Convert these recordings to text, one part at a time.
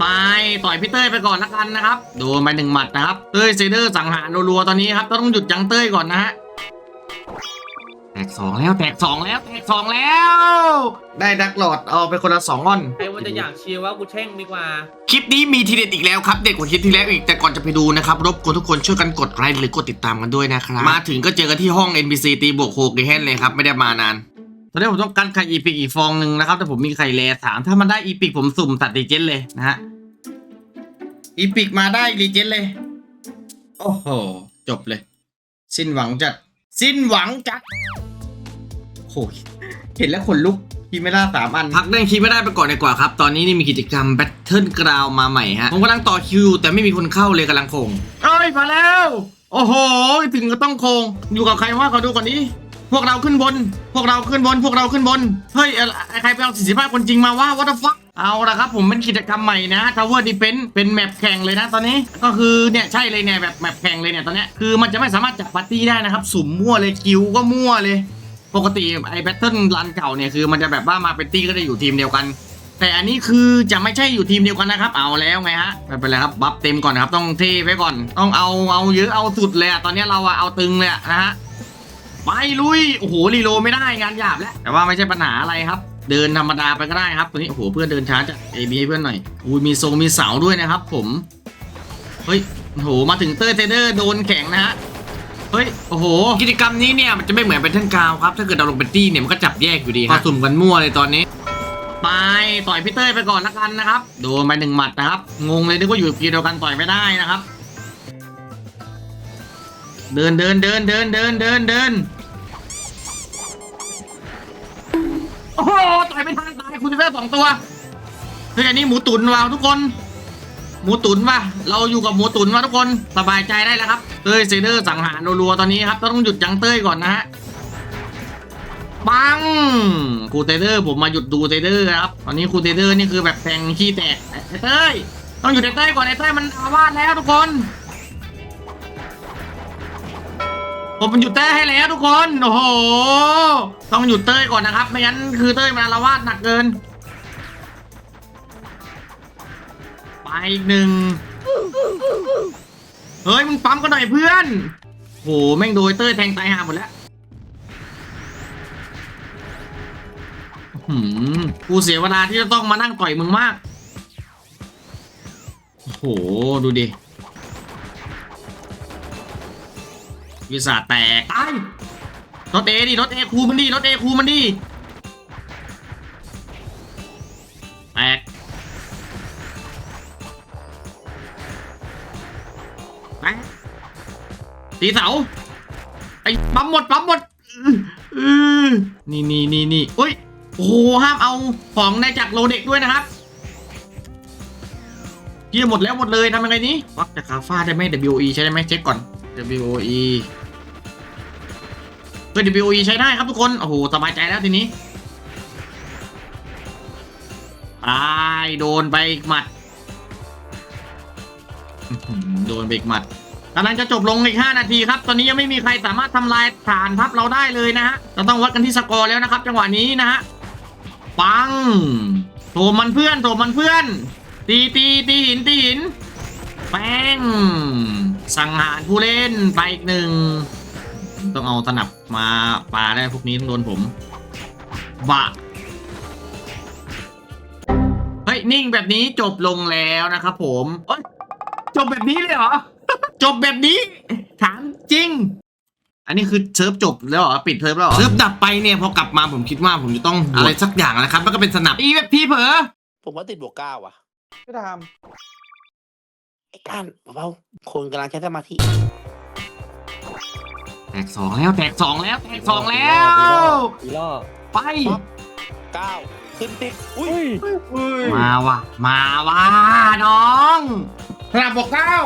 ไปต่อยพี่เต้ยไปก่อนละกันนะครับโดนไปหนึ่งหมัดนะครับเต้ยเซเดอร์สังหารรัวๆตอนนี้ครับต้องหยุดยังเต้ยก่อนนะฮะแตกสองแล้วแตกสองแล้วแตกสองแล้ว ได้ดักหลอดเอาไปคนละสองอ้อนใครว่าจะอยากเชียร์ว่ากูแช่งดีกว่า คลิปนี้มีทีเด็ดอีกแล้วครับ เด็ดกว่าคลิปที่แล้วอีกแต่ก่อนจะไปดูนะครับ รบกวนทุกคนช่วยกันกดไลค์หรือกดติดตามกันด้วยนะครับ มาถึงก็เจอกันที่ห้อง NPC ตีบวกโคกเกแฮนเลยครับ ไม่ได้มานาน ตอนนี้ผมต้องการไข่อีพิกอีกฟองหนึ่งนะครับ แต่ผมมีไข่แลสามถ้ามันได้อีพิกผมสุ่มตัดดีเจนเลยนะฮะ อีพิกมาได้รีเจนเลย โอ้โห จบเลย สิ้นหวังจัด สิ้นหวังจัดโอ้ยเห็นแล้วขนลุกคีไม่ได้สามอัน พักเรื่องคีไม่ได้ไปก่อนดีกว่าครับ ตอนนี้นี่มีกิจกรรม Battle Ground มาใหม่ฮะ ผมกำลังต่อคิว แต่ไม่มีคนเข้าเลยกำลังโคงเอ้ยมาแล้ว โอ้โห ถึงก็ต้องโคง อยู่กับใครว่าเขาดูก่อนนี้ พวกเราขึ้นบน พวกเราขึ้นบน พวกเราขึ้นบน เฮ้ยใครไปเอา45 คนจริงมาว่า what the fuck เอาละครับผมเป็นกิจกรรมใหม่นะ Tower Defense เป็นแมปแข่งเลยนะตอนนี้ก็คือเนี่ยใช่เลยเนี่ยแบบแมปแข่งเลยเนี่ยตอนนี้คือมันจะไม่สามารถจับปาร์ตี้ได้นะครับสุ่มมั่วเลยคิวก็มั่วเลย ปกติไอ้แบทเทิลรันเก่าเนี่ยคือมันจะแบบว่ามาเป็นตี้ก็จะอยู่ทีมเดียวกัน แต่อันนี้คือจะไม่ใช่อยู่ทีมเดียวกันนะครับ เอาแล้วไงฮะไม่เป็นไรครับบัฟเต็มก่อนครับต้องเทไว้ก่อน ต้องเอาเอาเยอะเอาสุดเลยอะตอนนี้เราอะเอาตึงเลยนะฮะ ไปลุย โอ้โหรีโหลดไม่ได้งานหยาบแล้ว แต่ว่าไม่ใช่ปัญหาอะไรครับ เดินธรรมดาไปก็ได้ครับตัวนี้โอ้โหเพื่อนเดินช้าจะเอบีให้เพื่อนหน่อยอุ้ยมีทรงมีเสาด้วยนะครับ ผม เฮ้ยโอ้โหมาถึงเตอร์เทเดอร์โดนแข็งนะฮะเฮ้ย โอ้โห กิจกรรมนี้เนี่ยมันจะไม่เหมือนเป็นเท่นกาวครับ ถ้าเกิดเราลงเป็นตี้เนี่ยมันก็จับแยกอยู่ดีครับสุ่มกันมั่วเลยตอนนี้ ไปต่อยพี่เต้ยไปก่อนละกันนะครับ โดนไปหนึ่งหมัดนะครับ งงเลยนึกว่าอยู่ทีมเดียวกันต่อยไม่ได้นะครับ เดินเดินเดินเดินเดินเดินเดิน โอ้โหต่อยไม่ทันตายคุณเต้สองตัวเฮ้ยอันนี้หมูตุ๋นวาวทุกคน หมูตุ๋นว่ะเราอยู่กับหมูตุ๋นว่ะทุกคนสบายใจได้แล้วครับเต้ยเซเดอร์สังหารรัวๆตอนนี้ครับต้องหยุดยังเต้ยก่อนนะฮะปังครูเตเดอร์ผมมาหยุดดูเตเดอร์ครับตอนนี้ครูเตเดอร์นี่คือแบบแทงขี้แตกไอ้เต้ยต้องหยุดไอ้เต้ยก่อนไอ้เต้ยมันอาวาสแล้วทุกคน ผมมันหยุดเต้ยให้แล้วทุกคน โอ้โห ต้องหยุดเต้ยก่อนนะครับ ไม่งั้นคือเต้ยมันอารวาสหนักเกิน ไปอีกหนึ่ง เฮ้ย มึงปั๊มกันหน่อยเพื่อน โห แม่งโดยเต้ยแทงตายห่าหมดแล้วหืมกูเสียเวลาที่จะต้องมานั่งต่อยมึงมากโอ้โหดูดิ วิสาแตกตายรถเอดิรถเอคูมันดิรถเอคูมันดิแตกแตกตีเสาไอ้ปั๊มหมดปั๊มหมดอือนี่นี่นี่นี่เฮ้ยโอ้โหห้ามเอาของในจากโลเด็กด้วยนะครับเยี่ยหมดแล้วหมดเลยทำยังไงนี้วักจากคาฟ้าได้ไหม WE ใช้ได้ไหมเช็คก่อน WOE เฮ้ย WOE ใช้ได้ครับทุกคน โอ้โห สบายใจแล้วทีนี้ตายโดนไปอีกหมัด โดนไปอีกหมัดกำลังจะจบลงอีก5นาทีครับ ตอนนี้ยังไม่มีใครสามารถทำลายฐานทัพเราได้เลยนะฮะ เราต้องวัดกันที่สกอร์แล้วนะครับ จังหวะนี้นะฮะ ปัง โถมมันเพื่อน โถมมันเพื่อน ตีตีตีหินตีหิน แป้ง สังหารผู้เล่นไปอีกหนึ่ง ต้องเอาสนับมาปาได้พวกนี้ต้องโดนผมบะเฮ้ยนิ่งแบบนี้จบลงแล้วนะครับผมเอ้ยจบแบบนี้เลยเหรอ จบแบบนี้ ถามจริง อันนี้คือเซิร์ฟจบแล้วเหรอปิดเซิร์ฟแล้วเหรอเซิร์ฟดับไปเนี่ยพอกลับมาผมคิดว่าผมจะต้องอะไรสักอย่างนะครับแล้วก็เป็นสนับอีแบบพี่เผลอผมว่าติดบวกเก้าว่ะก็ท ไอ้ก้านเบาๆคนกำลังใช้สมาธิ แตกสองแล้วแตกสองแล้วแตกสองแล้ว อีล่อไปเก้าขึ้นติดอุ้ยมาว่ะ มาว่ะน้องสนับบอกเก้า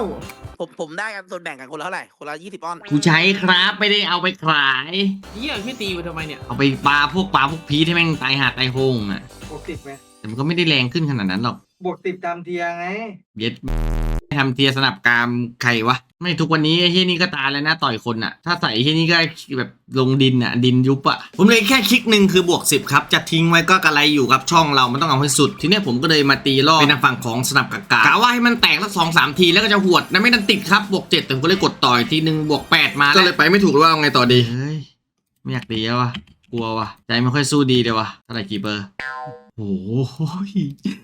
ผมผมได้กันส่วนแบ่งกันคนละเท่าไหร่คนละยี่สิบออนกูใช้ครับไม่ได้เอาไปขายเฮียพี่ตีกูทำไมเนี่ยเอาไปปลาพวกปลาพวกพีที่แม่งตายหาตายโหงอะบวกสิบไหมแต่มันก็ไม่ได้แรงขึ้นขนาดนั้นหรอกบวกสิบตามเทียร์ไงเย็ด ทำเทียร์สนับกรามใครวะ ไม่ทุกวันนี้ไอ้เฮียนี่ก็ตายแล้วนะต่อยคนอะถ้าใส่ไอ้เฮียนี่ก็แบบลงดินอะดินยุบอะผมเลยแค่คลิกหนึ่งคือบวกสิบครับ จะทิ้งไว้ก็กระไรอยู่ครับช่องเรามันต้องเอาให้สุด ทีเนี้ยผมก็เลยมาตีล่อเป็นทางฝั่งของสนับกากากะว่าให้มันแตกสักสองสามทีแล้วก็จะหวดนะไม่นันติดครับบวกเจ็ดแต่ผมก็เลยกดต่อยทีหนึ่งบวกแปดมาก็เลยไปไม่ถูกว่าเอาไงต่อดีเฮ้ยไม่อยากตีแล้ววะกลัววะใจไม่ค่อยสู้ดีเลยวะเท่าไหร่กี่เบอร์ โอ้โห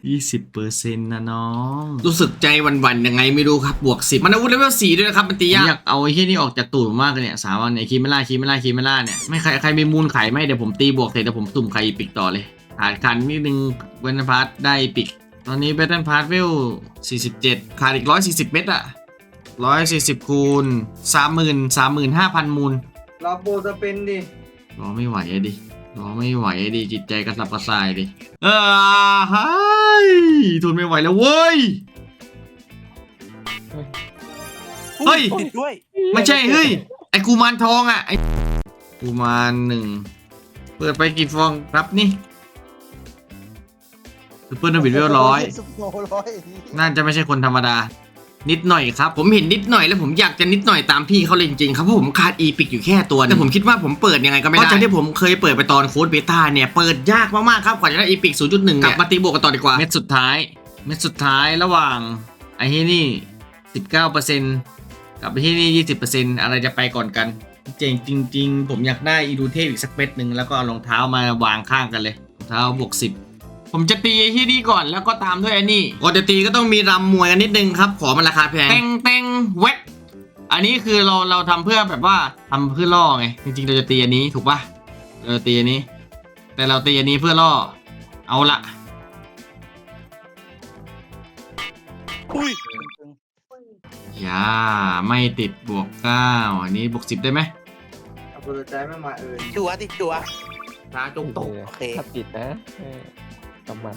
ยี่สิบเปอร์เซ็นต์นะน้อง รู้สึกใจหวันๆยังไงไม่รู้ครับบวกสิบมันอาวุธเลเวลสี่ด้วยนะครับมันตียากอยากเอาไอ้ที่นี่ออกจากตูดผมมากเลยเนี่ยสามวันเนี่ยคีไม่ล่าคีไม่ล่าคีไม่ล่าเนี่ยไม่ใครใครมีมูลไข่ไหมเดี๋ยวผมตีบวกเสร็จเดี๋ยวผมสุ่มไข่ปิกต่อเลยขาดคันนิดนึงเวนพาร์ทได้ปิก ตอนนี้เบตเทนพาร์ทเวลสี่สิบเจ็ดขาดอีกร้อยสี่สิบเม็ดอะร้อยสี่สิบคูณสามหมื่นสามหมื่นห้าพันมูลรอโบจะเป็นดิรอไม่ไหวอะดิ รอไม่ไหวอะดิจิตใจกระสับกระส่ายดิเออเฮ้ยทนไม่ไหวแล้วเว้ย เฮ้ยติดด้วยไม่ใช่เฮ้ย ไอ้กูมารทองอะไอ้กูมารหนึ่งเปิดไปกี่ฟองครับนี่ซูเปอร์นบิดเวลร้อย สุโร้อย น่าจะไม่ใช่คนธรรมดา นิดหน่อยครับ ผมเห็นนิดหน่อยแล้วผมอยากจะนิดหน่อยตามพี่เขาเลยจริงๆครับเพราะผมขาดอีพิกอยู่แค่ตัวแต่ผมคิดว่าผมเปิดยังไงก็ไม่ได้เพราะจากที่ผมเคยเปิดไปตอนโค้ดเบต้าเนี่ยเปิดยากมากๆครับกว่าจะได้อีพิก0.1เนี่ยกลับมาตีบวกกันต่อดีกว่าเม็ดสุดท้าย เม็ดสุดท้ายระหว่างไอ้ที่นี่ 19%กับไอ้ที่นี่20%อะไรจะไปก่อนกันเจ๋งจริง ๆ ผมอยากได้อีดูเทพอีกสักเม็ดหนึ่งแล้วก็เอารองเท้ามาวางข้างกันเลยรองเท้าบวก10 ผมจะตีไอ้ที่นี่ก่อนแล้วก็ตามด้วยอันนี้ก่อนจะตีก็ต้องมีรำมวยกันนิดนึงครับ ขอมันราคาแพงเต็งเต็งเวทอันนี้คือเราเราทำเพื่อแบบว่าทำเพื่อล่อไงจริงๆเราจะตีอันนี้ถูกปะเราจะตีอันนี้ แต่เราตีอันนี้เพื่อล่อ เอาละอุ้ยอย่าไม่ติดบวกเก้าอันนี้บวกสิบได้ไหมเอาโบใจไม่มาเอ่ยจัวติดจัวตาจงตกโอเค ถ้าติดนะเออ กำมัด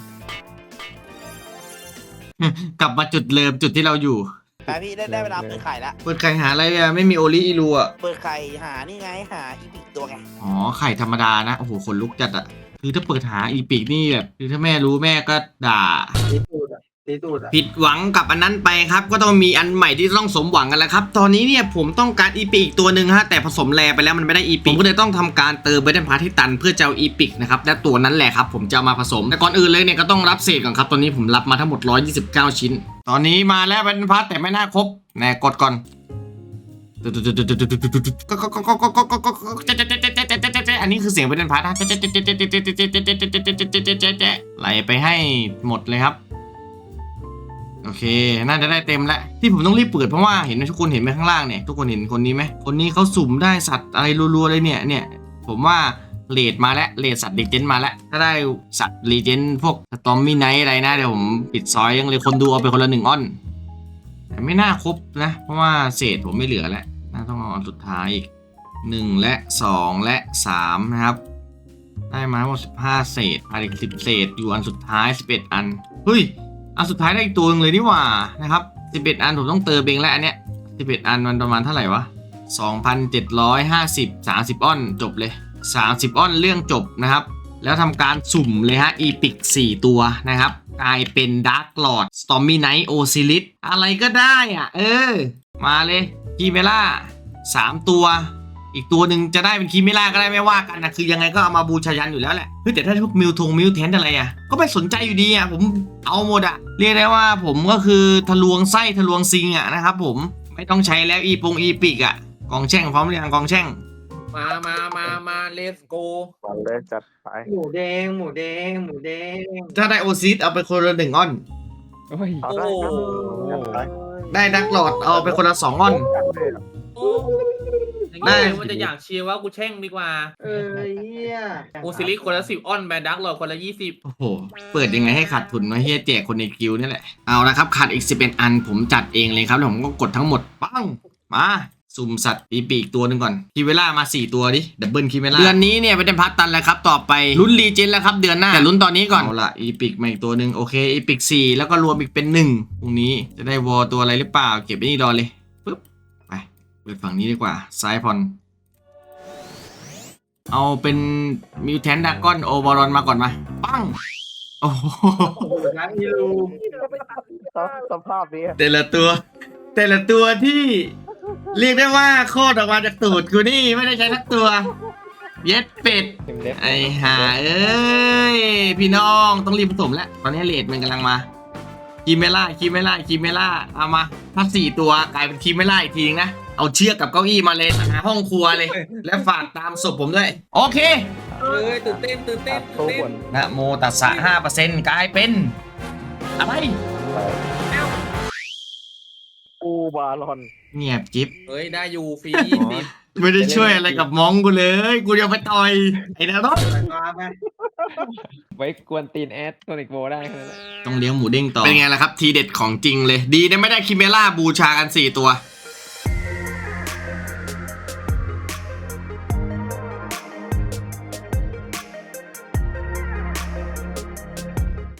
กลับมาจุดเริ่มจุดที่เราอยู่แป๊บพี่ได้ได้เวลาเปิดไข่ละเปิดไข่หาอะไรอะไม่มีโอลิอีรูอะเปิดไข่หานี่ไงหาอีพิกตัวไงอ๋อไข่ธรรมดานะโอ้โหขนลุกจัดอะคือถ้าเปิดหาอีปิกนี่แบบคือถ้าแม่รู้แม่ก็ด่า ตีตูดอะตีตูดผิดหวังกับอันนั้นไปครับ ก็ต้องมีอันใหม่ที่ต้องสมหวังกันแล้วครับ ตอนนี้เนี่ยผมต้องการอีปิกอีกตัวหนึ่งฮะแต่ผสมแรไปแล้วมันไม่ได้อีปิกผมก็เลยต้องทำการเติมเบนพาร์ที่ตันเพื่อจะเอาอีปิกนะครับและตัวนั้นแหละครับผมจะเอามาผสมแต่ก่อนอื่นเลยเนี่ยก็ต้องรับเศษก่อนครับตอนนี้ผมรับมาทั้งหมด 129 ชิ้น ตอนนี้มาแล้วเบนพาร์แต่ไม่น่าครบแน่กดก่อนอันนี้คือเสียงเบนพาร์นะไหลไปให้หมดเลยครับ เค น่าจะได้เต็มแล้วที่ผมต้องรีบเปิดเพราะว่าเห็นไหมทุกคนเห็นไหมข้างล่างเนี่ยทุกคนเห็นคนนี้ไหมคนนี้เขาสุ่มได้สัตว์อะไรรัวๆเลยเนี่ยเนี่ยผมว่าเลดมาแล้วเลดสัตว์รีเจนมาแล้วถ้าได้สัตว์รีเจนพวกตอมมี่ไนท์อะไรนะเดี๋ยวผมปิดซอยยังเลยคนดูเอาไปคนละหนึ่งอ้อนแต่ไม่น่าครบนะ เพราะว่าเศษผมไม่เหลือแล้วน่าต้องเอาอันสุดท้ายอีกหนึ่งและสองและสามนะครับ ได้มาทั้งหมดสิบห้าเศษภายในสิบเศษอยู่อันสุดท้ายสิบเอ็ดอันเฮ้ย เอันสุดท้ายได้อีกตัวหนึงเลยนี่หว่านะครับ11อันผมต้องเติมเองแล้วอันเนี้ย11อันมันประมาณเท่าไหร่วะ2,750 30อ้อนจบเลย30อ้อนเรื่องจบนะครับ แล้วทำการสุ่มเลยฮะอีพิก4ตัวนะครับกลายเป็นดาร์ l ลอ d สตอมมี่ไนท์โอซิลิสอะไรก็ได้อะ เออ มาเลยคีเมล่า3ตัว อีกตัวหนึ่งจะได้เป็นคีเมล่าก็ได้ไม่ว่ากันนะคือยังไงก็เอามาบูชายันอยู่แล้วแหละเฮ้ยแต่ถ้าพวกมิวทงมิวแทนอะไรอะก็ไม่สนใจอยู่ดีอะผมเอาหมดอะเรียกได้ว่าผมก็คือทะลวงไส้ทะลวงซิงอะนะครับผมไม่ต้องใช้แล้วอีปงอีปิกอะกองแช่งพร้อมหรือยังกองแช่ง มามามามาเลสโกวันเลยจัดไปหมูแดงหมูแดงหมูแดงถ้าได้โอซิสเอาไปคนละหนึ่งอ้อน โอ้ยโอ้จัดไปได้ดักหลอดเอาไปคนละสองอ้อน โอ้ อย่างได้นี้มันจะอยากเชียร์ว่ากูแช่งดีกว่า เออเฮียโอซิลิสคนละสิบออนแบนดักหลอดคนละยี่สิบโอ้โห เปิดยังไงให้ขาดทุนวะเฮียแจกคนในกิวนี่แหละ เอาละครับขาดอีก11อันผมจัดเองเลยครับแล้วผมก็กดทั้งหมดปังมาสุ่มสัตว์ปีปีอีกตัวหนึ่งก่อนคีเวล่ามา 4 ตัวดิดับเบิลคีเวล่าเดือนนี้เนี่ยเป็นพัทตันแล้วครับ ต่อไปลุ้นรีเจนแล้วครับ เดือนหน้า แต่ลุ้นตอนนี้ก่อน เอาละอีพิกมาอีกตัวหนึ่งโอเคอีพิก4แล้วก็รวมอีกเป็น1พรุ่งนี้จะได้วอลตัวอะไรหรือเปล่า เก็บไว้นี่รอเลยปึ๊บ ไปเปิดฝั่งนี้ดีกว่าซ้ายพอน เอาเป็นมิวแทนดากอนโอบารอนมาก่อนมา ปังโอ้โหโอ้โหนักอีลูสภาพนี้แต่ละตัว แต่ละตัวที่ เรียกได้ว่าโคตรออกมาจากตูดกูนี่ไม่ได้ใช้ทักตัว เย็ดเป็ดเต็มเล็บไอ้ห่าเอ้ย พี่น้องต้องรีบผสมแล้ว ตอนนี้เลดมันกำลังมาคีเมล่าคีเมล่าคีเมล่าเอามาถ้าสี่ตัวกลายเป็นคีเมล่าอีกทีนึงนะ เอาเชือกกับเก้าอี้มาเลยหาห้องครัวเลย และฝากตามศพผมด้วย โอเคเอ้ยตื่นเต้นตื่นเต้นตื่ตันวเต้บนนนะโมตัสสะห้าเปอร์เซ็นต์กลายเป็น อะไรอูบาลอนเงียบจิ๊บเฮ้ยได้อยู่ฟรียี่สิบไม่ได้ช่วยอะไรกับมองกูเลย กูจะไปต่อย ไอ้นรกมาไปไว้กวนตีนแอดโซนิกโบได้แค่นั้นแหละต้องเลี้ยงหมูเด้งต่อ เป็นไงล่ะครับ ทีเด็ดของจริงเลย ดีนะไม่ได้คิเมล่าบูชากัน4ตัว